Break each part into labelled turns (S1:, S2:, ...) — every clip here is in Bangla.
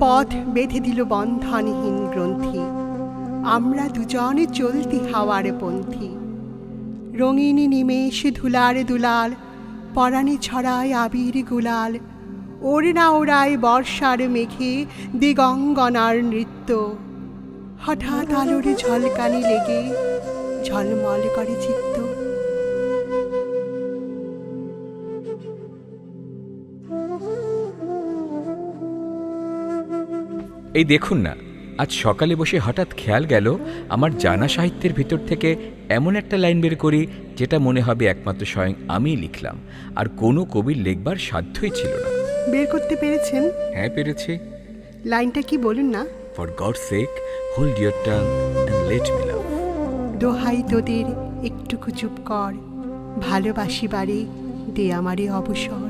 S1: পথ বেঁধে দিল বন্ধনহীন গ্রন্থি। আমরা দুজনে চলতি হাওয়ার পন্থী। রঙিনী নিমেষ ধুলার দুলাল, পরাণে ছড়ায় আবির গুলাল ওড়না ওড়ায় বর্ষার মেঘে দিগঙ্গনার নৃত্য। হঠাৎ আলোর ঝলকানি লেগে ঝলমল করে চিত্ত।
S2: এই দেখুন না আজ সকালে বসে হঠাৎ খেয়াল গেল আমার জানা সাহিত্যের ভিতর থেকে এমন একটা লাইন বের করি যেটা মনে হবে একমাত্র স্বয়ং আমিই লিখলাম আর কোনো কবির লেখবার সাধ্যই ছিল না।
S1: বের করতে পেরেছেন?
S2: হ্যাঁ পেরেছি।
S1: লাইনটা কি বলুন না।
S2: For God sake hold your tongue and let me love
S1: দোহাই তোদের একটুকু চুপ কর। ভালোবাসি বারে দে আমারে অবসর।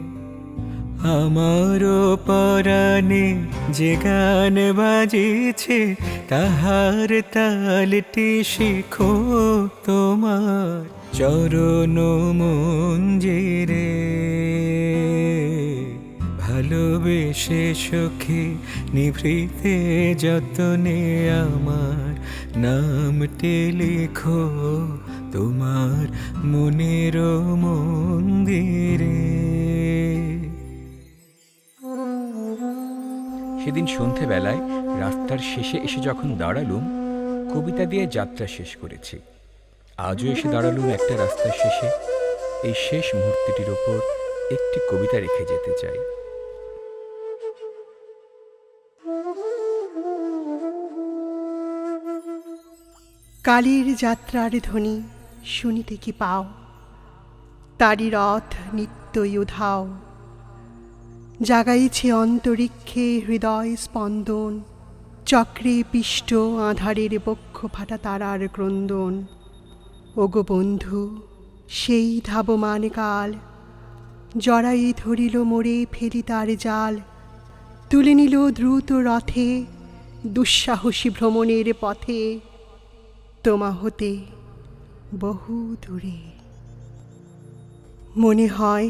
S3: আমারও পরাণে যে গান বাজিছে, তাহার তালটি শিখো তোমার চরণ মঞ্জিরে। ভালোবেসে সুখে নিভৃতে যতনে আমার নামটি লিখো তোমার মনের মন্দিরে।
S2: সেদিন সন্ধেবেলায় রাস্তার শেষে এসে যখন দাঁড়ালুম, কবিতা দিয়ে যাত্রা শেষ করেছি। আজও এসে দাঁড়ালুম একটা রাস্তার শেষে। এই শেষ মুহূর্তটির ওপর একটি কবিতা রেখে যেতে চাই।
S1: কালীর যাত্রার ধ্বনি শুনিতে কি পাও? তারি রথ নিত্যই উধাও। জাগাইছে অন্তরিক্ষে হৃদয় স্পন্দন। চক্রে পিষ্ট আধারের বক্ষ ফাটা তারার ক্রন্দন। ওগো বন্ধু, সেই ধাবমান কাল। জড়াই ধরিল মোড়ে ফেরি তার জাল। তুলে নিল দ্রুত রথে, দুঃসাহসী ভ্রমণের পথে। তোমা হতে বহু দূরে। মনে হয়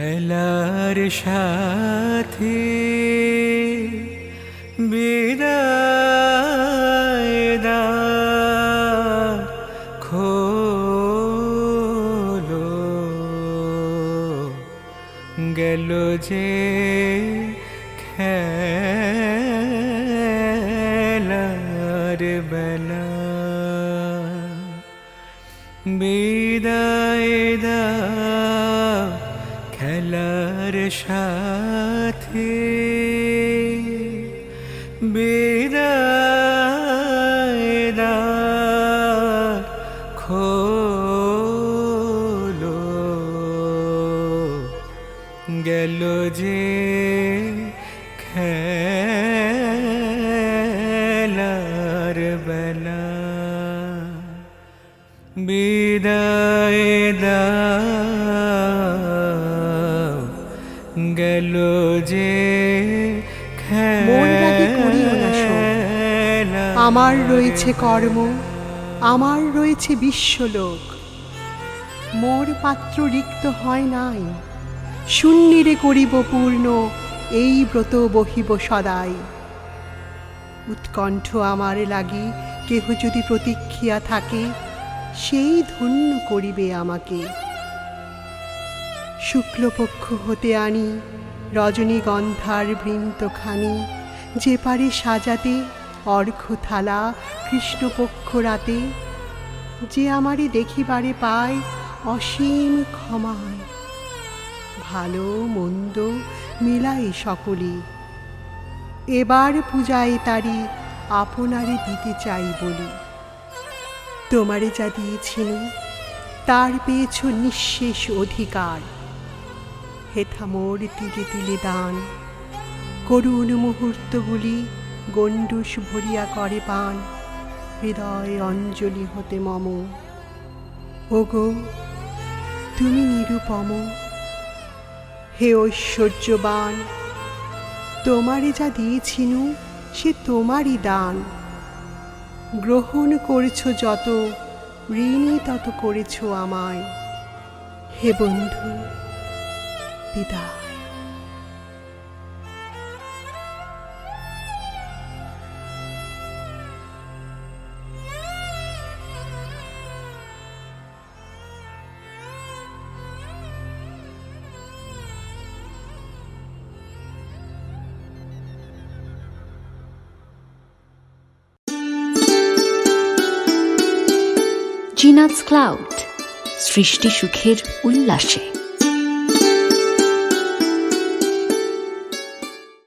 S3: খেলার সাথে বিদায় দা খোলো। গেল যে খেলার বেলা। বিদায় দাও। খেলার সাথে দাও খোলো। গেল যে খেলার বেলা। বিদায় দাও গেল যে
S1: মন রাগে করিও না আমার রয়েছে কর্ম আমার রয়েছে বিশ্বলোক। মোর পাত্র রিক্ত হয় নাই শূন্যেরে করিব পূর্ণ এই ব্রত বহিব সদাই। উৎকণ্ঠ আমার লাগি কেহ যদি প্রতীক্ষিয়া থাকে সেই ধন্য করিবে আমাকে। শুক্লপক্ষ হতে আনি, রজনীগন্ধার বৃন্তখানি, যে পারে সাজাতে অর্ঘ থালা কৃষ্ণপক্ষ রাতে, যে আমারে দেখিবারে পায় অসীম ক্ষমায়। ভালো, মন্দ মিলাই সকলে। এবার পূজায় তারি আপনারে দিতে চাই বলি। তোমারে যা দিয়েছিনি তার পেয়েছ নিঃশেষ অধিকার। হেথা মোর তিলে তিলে দান। করুণ মুহূর্তগুলি গণ্ডুষ ভরিয়া করে পান। হৃদয় অঞ্জলি হতে মম। ওগো, তুমি নিরুপম। হে ঐশ্বর্যবান, তোমারে যা দিয়েছিনু, সে তোমারই দান। গ্রহণ করেছ যত ঋণী তত করেছ আমায়। হে বন্ধু বিদায়।
S4: জিনাৎস ক্লাউড সৃষ্টি সুখের উল্লাসে।